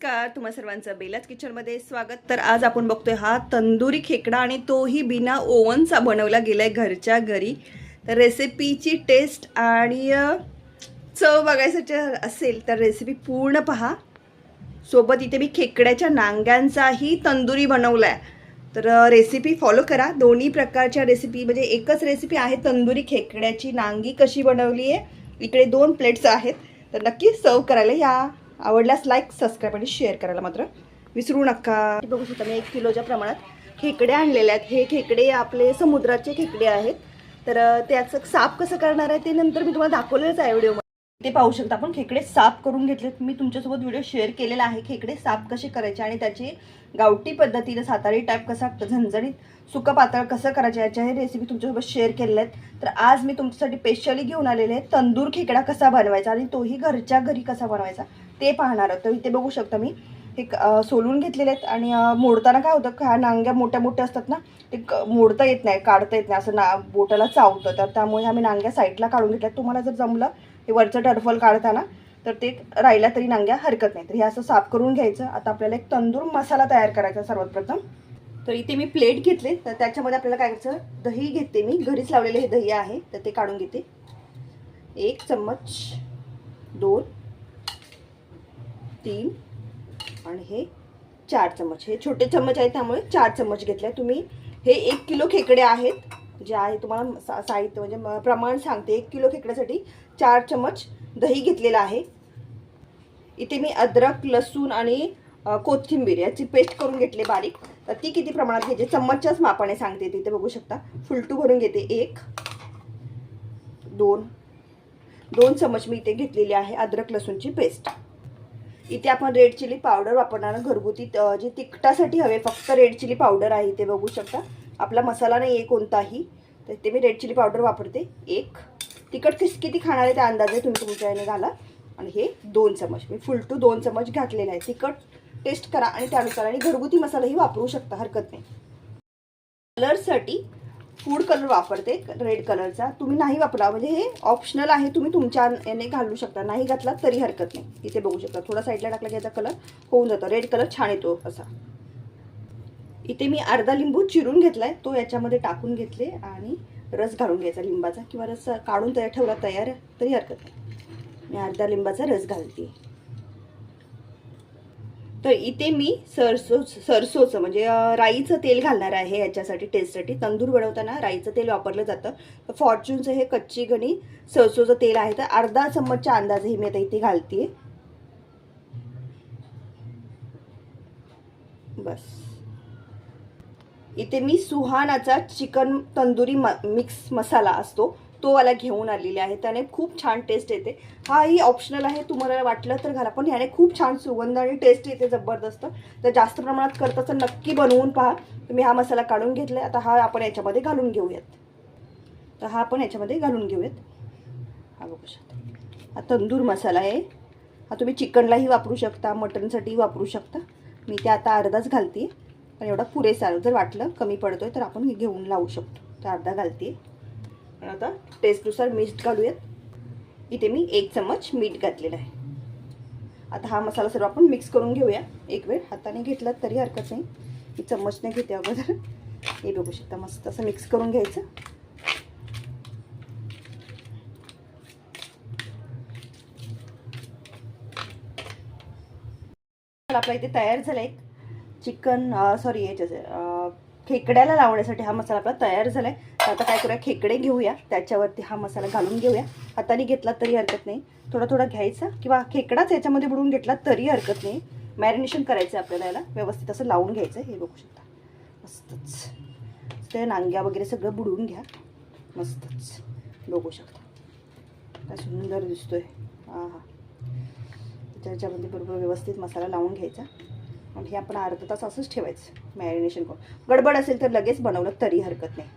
नमस्कार तुम्हा सर्वांचं बेलाच किचनमध्ये स्वागत. तर आज आपण बघतोय हा तंदुरी खेकडा आणि तोही बिना ओव्हनचा बनवला गेलाय घरच्या घरी. तर रेसिपीची टेस्ट आणि चव बघायसाठी असेल तर रेसिपी पूर्ण पहा. सोबत इथे मी खेकड्याच्या नांग्यांचाही तंदुरी बनवलाय. तर रेसिपी फॉलो करा. दोन्ही प्रकारच्या रेसिपी म्हणजे एकच रेसिपी आहे तंदुरी खेकड्याची. नांगी कशी बनवली आहे इकडे दोन प्लेट्स आहेत. तर नक्की सर्व करायला या. आवडल्यास लाईक सबस्क्राईब आणि शेअर करायला मात्र विसरू नका. बघू शकता मी एक किलोच्या प्रमाणात खेकडे आणलेले आहेत. हे खेकडे आपले समुद्राचे खेकडे आहेत. तर त्याचं साफ कसं करणार आहे ते नंतर मी तुम्हाला दाखवलेलंच आहे व्हिडिओ ते पाहू शकता आपण खेकडे साफ करून घेतलेत. मी तुमच्यासोबत व्हिडिओ शेअर केलेला आहे. खेकडे साफ कसे करायचे आणि त्याची गावठी पद्धतीनं सातारी टाईप कसा झणझणीत सुकं पातळ कसं करायचं याच्या हे रेसिपी तुमच्यासोबत शेअर केलेल्या आहेत. तर आज मी तुमच्यासाठी स्पेशली घेऊन आलेले आहे. तंदूर खेकडा कसा बनवायचा आणि तोही घरच्या घरी कसा बनवायचा ते पाहणार आहोत. तर इथे बघू शकता मी. हे क- सोलून घेतलेले आहेत आणि मोडताना काय होतं ह्या नांग्या मोठ्या मोठ्या असतात ना ते क- मोडता येत नाही काढता येत नाही असं ना बोटाला चावतं. तर त्यामुळे आम्ही नांग्या साईडला काढून घेतल्या. तुम्हाला जर जमलं हे वरचं टरफल काढताना तर ते राहिल्या तरी नांग्या हरकत नाही. तर हे असं साफ करून घ्यायचं. आता आपल्याला एक तंदूर मसाला तयार करायचा सर्वात प्रथम तर इथे मी प्लेट घेतले. तर त्याच्यामध्ये आपल्याला काय करायचं दही घेते मी. घरीच लावलेले हे दही आहे तर ते काढून घेते. एक चम्मच दोन तीन. आणि हे चार चम्मच. हे छोटे चम्मच आहेत त्यामुळे चार चम्मच घेतले तुम्ही हे एक किलो खेकडे आहेत जे आहे तुम्हाला सा- साहित्य म्हणजे म- प्रमाण सांगते. एक किलो खेकड्यासाठी चार चम्मच दही घेतलेलं आहे. इथे मी अद्रक लसूण आणि कोथिंबीर याची पेस्ट करून घेतली बारीक. तर ती किती प्रमाणात घ्यायची? चम्मचच्याच मापाने सांगते तिथे बघू शकता. फुलटू भरून घेते. एक दोन. दोन चम्मच मी इथे घेतलेली आहे अद्रक लसूणची पेस्ट. इथे आपण रेड चिली पावडर वापरणार घरगुती जे तिखटासाठी हवे फक्त रेड चिली पावडर आहे ते बघू शकता. आपला मसाला नाही आहे कोणताही. तर ते मी रेड चिली पावडर वापरते. एक तिखट किस किती खाणार आहे त्या अंदाजे तुम्ही तुमच्या याने घाला. आणि हे दोन चमच. मी फुल टू दोन चमच घातलेला आहे. तिखट टेस्ट करा आणि त्यानुसार आणि घरगुती मसालाही वापरू शकता हरकत नाही. कलरसाठी फूड कलर वापरते रेड कलरचा. तुम्ही नाही वापरा म्हणजे हे ऑप्शनल आहे तुम्ही तुमच्या याने घालू शकता. नाही घातला तरी हरकत नाही. इथे बघू शकता. थोडा साईडला टाकला की याचा कलर होऊन जातो. रेड कलर छान येतो असा. इथे मी अर्धा लिंबू चिरून घेतलाय. तो याच्यामध्ये टाकून घेतले आणि रस घालून घ्यायचा लिंबाचा. किंवा रस काढून तयार ठेवला तयार तरी हरकत नाही. मी अर्धा लिंबाचा रस घालते. तर इथे मी सरसो सरसोचं म्हणजे राईचं तेल घालणार आहे याच्यासाठी टेस्टसाठी. तंदूर बनवताना राईचं तेल वापरलं जातं. तर फॉर्च्यूनचं हे कच्ची घणी सरसोचं तेल आहे. तर अर्धा चम्मचच्या अंदाजे मी आता इथे घालते बस. इथे मी सुहानाचा चिकन तंदुरी म मिक्स मसाला असतो. तो वाला घेऊन आलेले आहे. त्याने खूप छान टेस्ट येते. हाही ऑप्शनल आहे. तुम्हाला वाटलं तर घाला. पण ह्याने खूप छान सुगंध आणि टेस्ट येते जबरदस्त. तर जास्त प्रमाणात करता तर नक्की बनवून पहा. तुम्ही हा मसाला काढून घेतला आता हा आपण याच्यामध्ये घालून घेऊयात. तर हा आपण याच्यामध्ये घालून घेऊयात. हा बघू शकता. हा तंदूर मसाला आहे. हा तुम्ही चिकनलाही वापरू शकता. मटनसाठी वापरू शकता. मी ते आता अर्धाच घालते. पण एवढा पुरेसा जर वाटलं कमी पडतोय तर आपण घेऊन लावू शकतो. तर अर्धा घालते. आणि आता टेस्टनुसार मीठ घालूयात इथे मी एक चम्मच मीठ घातलेलं आहे. आता हा मसाला सर्व आपण मिक्स करून घेऊया. एक वेळ हाताने घेतला तरी हरकत नाही. मी चम्मचने घेते अगोदर. हे बघू शकता मस्त असं मिक्स करून घ्यायचं. आपला इथे तयार झाला एक चिकन सॉरी याच्या खेकड्याला लावण्यासाठी हा मसाला आपला तयार झाला आहे आता काय करूया खेकडे घेऊया. त्याच्यावरती हा मसाला घालून घेऊया. हाताने घेतला तरी हरकत नाही. थोडा थोडा घ्यायचा किंवा खेकडाच याच्यामध्ये बुडवून घेतला तरी हरकत नाही. मॅरिनेशन करायचं आपल्याला याला. व्यवस्थित असं लावून घ्यायचं हे बघू शकता. मस्तच. ते नांग्या वगैरे सगळं बुडवून घ्या. मस्तच. बघू शकता. काय सुंदर दिसतोय. हां हां त्याच्यामध्ये बरोबर व्यवस्थित मसाला लावून घ्यायचा. आणि हे आपण अर्धा तास असंच ठेवायचं मॅरिनेशन करून. गडबड असेल तर लगेच बनवलं तरी हरकत नाही.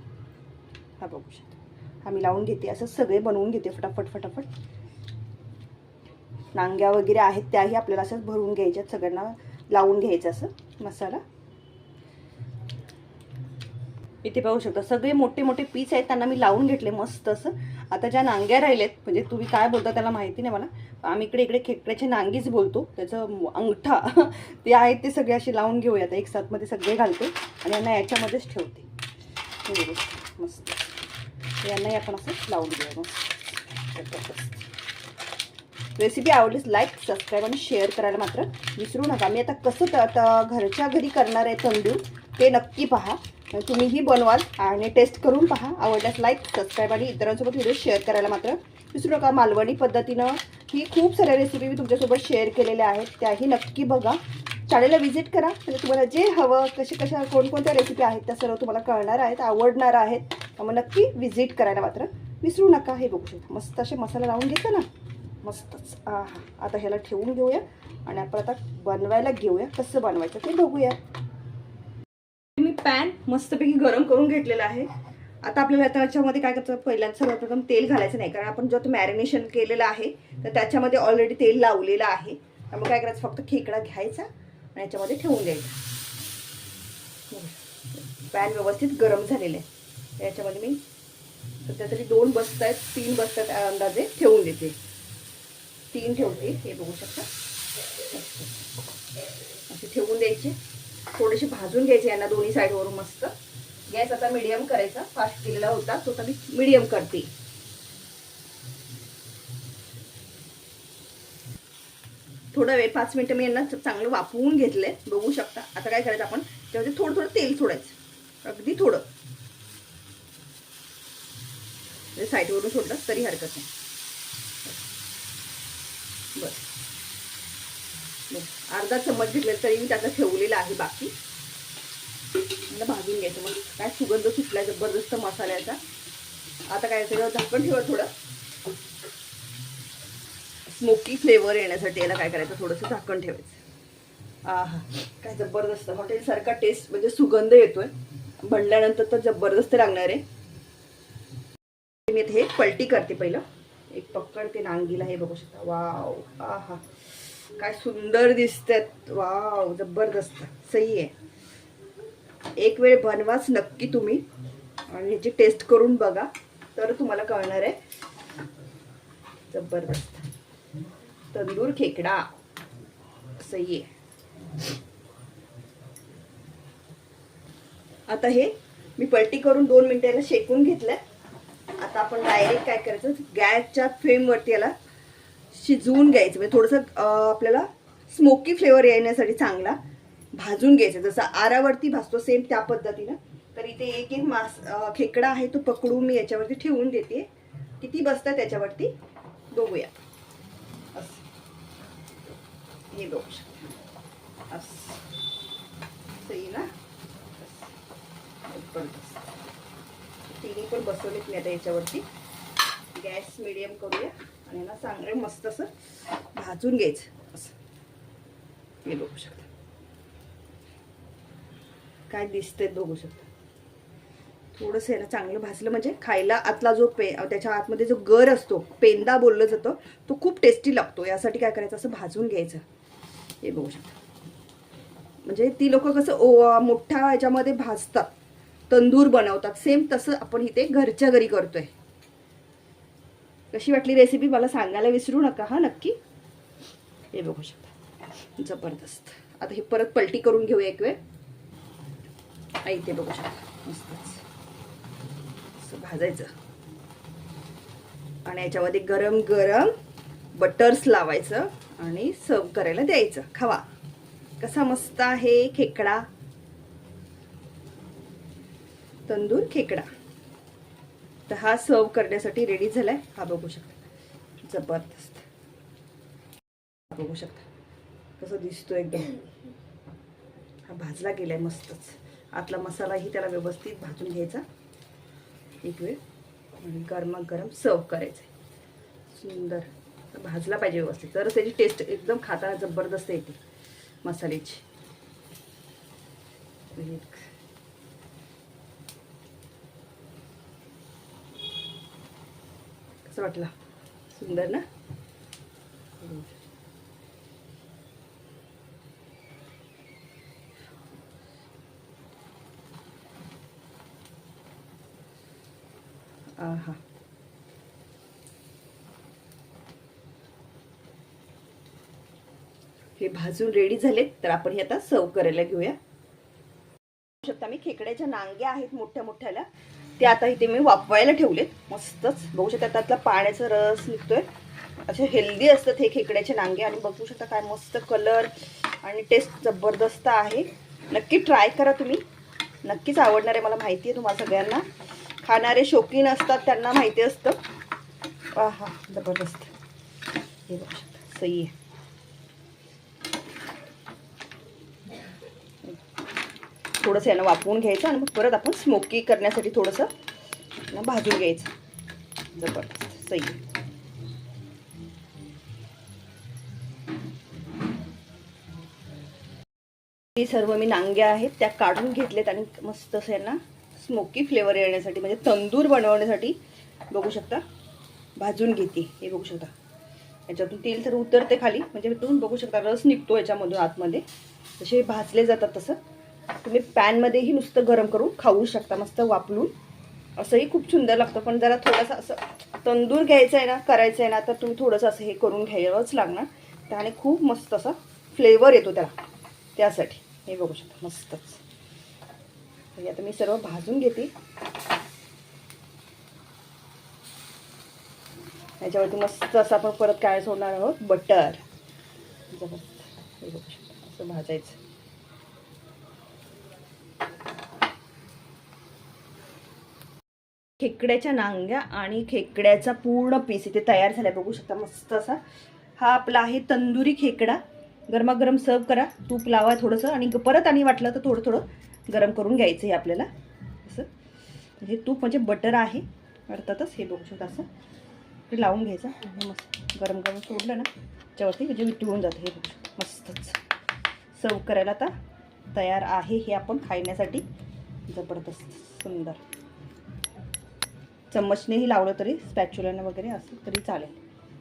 हा बघू शकता. हा मी लावून घेते असं सगळे बनवून घेते फटाफट फटाफट. नांग्या वगैरे आहेत त्याही आपल्याला असंच भरून घ्यायच्यात सगळ्यांना लावून घ्यायचं असं मसाला. इथे पाहू शकता सगळे मोठे मोठे पीस आहेत त्यांना मी लावून घेतले मस्त असं. आता ज्या नांग्या राहिलेत म्हणजे तुम्ही काय बोलता त्याला माहिती नाही मला. आम्ही इकडे इकडे खेकड्याचे नांगीच बोलतो त्याचं अंगठा ते आहेत ते सगळे असे लावून घेऊयात एक साथमध्ये सगळे घालते आणि यांना याच्यामध्येच ठेवते. मस्त. यांनाही आपण असं लावून घेऊ रेसिपी आवडलीच लाईक सबस्क्राईब आणि शेअर करायला मात्र विसरू नका. मी आता कसं आता घरच्या घरी करणार आहे तंदूर ते नक्की पहा. तुम्हीही बनवाल आणि टेस्ट करून पहा. आवडल्यास लाईक सबस्क्राईब आणि इतरांसोबत व्हिडिओ शेअर करायला मात्र विसरू नका. मालवणी पद्धतीनं ही खूप साऱ्या रेसिपी मी तुमच्यासोबत शेअर केलेल्या आहेत. त्याही नक्की बघा. चॅनेलला व्हिजिट करा. म्हणजे तुम्हाला जे हवं कशा कशा कोणकोणत्या रेसिपी आहेत त्या सर्व तुम्हाला कळणार आहेत आवडणार आहेत. त्यामुळे नक्की व्हिजिट करायला मात्र विसरू नका. हे बघू शकता. मस्त असे मसाला लावून घेतला ना. मस्तच. हा. आता ह्याला ठेवून घेऊया. आणि आपण आता बनवायला घेऊया. कसं बनवायचं ते बघूया. मी पॅन मस्तपैकी गरम करून घेतलेला आहे. आता आपल्याला त्याच्यामध्ये काय करायचं पहिल्यांदा सर्वप्रथम तेल घालायचं नाही. कारण आपण जो मॅरिनेशन केलेलं आहे तर त्याच्यामध्ये ऑलरेडी तेल लावलेलं आहे. त्यामुळे काय करायचं? फक्त खेकडा घ्यायचा आणि याच्यामध्ये ठेवून द्यायचा. पॅन व्यवस्थित गरम झालेलं आहे. याच्यामध्ये मी सध्या तरी दोन बसत आहेत तीन बसत आहेत अंदाजे ठेवून देते. तीन ठेवते हे बघू शकता. असे ठेवून द्यायचे. थोडेसे भाजून घ्यायचे यांना दोन्ही साईडवरून मस्त. गॅस आता मिडियम करायचा. फास्ट केलेला होता तो आता मी मिडियम करते. थोडा वेळ पाच मिनटं मी यांना चांगलं वाफवून घेतलंय. बघू शकता. आता काय करायचं आपण? त्यामध्ये थोडं थोडं तेल सोडायचं. अगदी थोडं. म्हणजे साईडवरून सोडलं तरी हरकत नाही. बर. अर्धा चम्मच घेतलेला तरी मी त्याचा ठेवलेला आहे बाकी. मला भाजून घ्यायचं. मग काय सुगंध सुटलाय जबरदस्त मसाल्याचा. आता काय सगळं झाकण ठेवा थोडं. स्मोकी फ्लेवर येण्यासाठी याला काय करायचं? थोडंसं झाकण ठेवायचं. आहा. काय जबरदस्त. हॉटेलसारखा टेस्ट म्हणजे सुगंध येतोय. म्हणल्यानंतर तर जबरदस्त लागणार आहे. घेत हे. पलटी करते पहिलं. एक पकडते नांगीला हे बघू शकता. वाव. आहा. हा काय सुंदर दिसतात. वाव. जबरदस्त. सही आहे. एक वेळ बनवाच नक्की तुम्ही. आणि ह्याची टेस्ट करून बघा. तर तुम्हाला कळणार आहे. जबरदस्त. तंदूर खेकडा. सही आहे. आता हे मी पलटी करून दोन मिनिटाला शेकून घेतलंय. आता आपण डायरेक्ट काय करायचं? गॅसच्या फ्लेमवरती याला शिजवून घ्यायचं. म्हणजे थोडंसं आपल्याला स्मोकी फ्लेवर येण्यासाठी चांगला भाजून घ्यायचं. जसं आरावरती भाजतो सेम त्या पद्धतीनं. तर इथे एक एक मास खेकडा आहे तो पकडून मी याच्यावरती ठेवून देते. किती बसतात त्याच्यावरती? बघूया. असं. हे बघू शकता. असं. सही ना? तिन्ही पण बसवलेत मी आता याच्यावरती. गॅस मिडियम करूया. आणि ना चांगलं मस्त असं भाजून घ्यायचं. असं. हे बघू शकता. काय दिसतंय बघू शकता. थोडंसं आहे ना चांगलं भाजलं. म्हणजे खायला आतला जो पे त्याच्या आतमध्ये जो गर असतो पेंदा बोललं जातं तो खूप टेस्टी लागतो. यासाठी काय करायचं? असं भाजून घ्यायचं. हे बघू शकता. म्हणजे ती लोक कसं ओ मोठ्या ह्याच्यामध्ये भाजतात. तंदूर बनवतात. सेम तसं आपण इथे घरच्या घरी करतोय. कशी वाटली रेसिपी मला सांगायला विसरू नका. हा नक्की? हे बघू शकता. जबरदस्त. आता हे परत पलटी करून घेऊया एक वेळ. आई ते बघू शकता. मस्तच. असं भाजायचं. आणि याच्यामध्ये गरम गरम बटर्स लावायचं आणि सर्व करायला द्यायचं. खावा. कसा मस्त आहे खेकडा. तंदूर खेकडा. तर हा सर्व करण्यासाठी रेडी झालाय. हा बघू शकता. जबरदस्त. हा बघू शकता. कसं दिसतो एकदम. हा भाजला गेलाय मस्तच. आतला मसालाही त्याला व्यवस्थित भाजून घ्यायचा. एक वेळ. आणि गरमागरम सर्व करायचं सुंदर. भाजला पाहिजे व्यवस्थित. तर त्याची टेस्ट एकदम खाताना जबरदस्त येते. मसाल्याची एक कसं वाटला. सुंदर ना? आहा. हे भाजून रेडी झालेत तर आपण हे आता सर्व करायला घेऊया. शकता मी खेकड्याच्या नांग्या आहेत मोठ्या मोठ्याला ते आता इथे मी वापवायला ठेवलेत. मस्तच. बघू शकता त्यातला पाण्याचा रस निघतोय. असे हेल्दी असतात हे खेकड्याचे नांगे आणि बघू शकता काय मस्त कलर आणि टेस्ट जबरदस्त आहे. नक्की ट्राय करा तुम्ही. नक्कीच आवडणार आहे मला माहिती आहे तुम्हाला सगळ्यांना. खाणारे शौकीन असतात त्यांना माहिती असतं. हा जबरदस्त. हे बघू शकता सही आहे. थोडंसं यानं वापरून घ्यायचं आणि मग परत आपण स्मोकी करण्यासाठी थोडंसं भाजून घ्यायचं. जबरदस्त. सही. आहे. सर्व मी नांग्या आहेत त्या काढून घेतलेत आणि मस्त असं यांना स्मोकी फ्लेवर येण्यासाठी म्हणजे तंदूर बनवण्यासाठी बघू शकता. भाजून घेते. हे बघू शकता. याच्यातून तेल तर उतरते खाली म्हणजे तुम्ही बघू शकता रस निघतो याच्यामधून आतमध्ये. तसे भाजले जातात तसं. तुम्ही पॅनमध्येही नुसतं गरम करून खाऊ शकता मस्त वापरून. असंही खूप सुंदर लागतं पण जरा थोडंसं असं तंदूर घ्यायचं आहे ना करायचं आहे ना तर तुम्ही थोडंसं असं हे करून घ्यावंच लागणार. त्याने खूप मस्त असा फ्लेवर येतो त्याला. त्यासाठी. हे बघू शकता मस्तच. आता मी सर्व भाजून घेते. याच्यावरती मस्त असं आपण परत काय सोडणार आहोत? बटर. जबरदस्त. हे बघू शकता असं भाजायचं. खेकड्याच्या नांग्या आणि खेकड्याचा पूर्ण पीस इथे तयार झाला बघू शकता मस्त असा. हा आपला आहे तंदुरी खेकडा. गरमागरम सर्व करा. तूप लावा थोडंसं आणि परत आणि वाटलं तर थोडं थोडं गरम करून घ्यायचं हे आपल्याला. असं. हे तूप म्हणजे बटर आहे. अर्थातच हे बघू शकता असं. ते लावून घ्यायचं. मस्त. गरम गरम सोडलं ना त्याच्यावरती म्हणजे विटळून जातं. हे बघू मस्तच. सर्व करायला आता तयार आहे हे आपण खाण्यासाठी जबरदस्त. सुंदर. चम्मचनेही लावलं तरी स्पॅच्युलानं वगैरे असं तरी चालेल.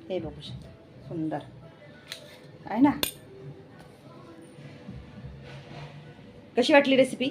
हे बघू शकता. सुंदर. आहे ना? कशी वाटली रेसिपी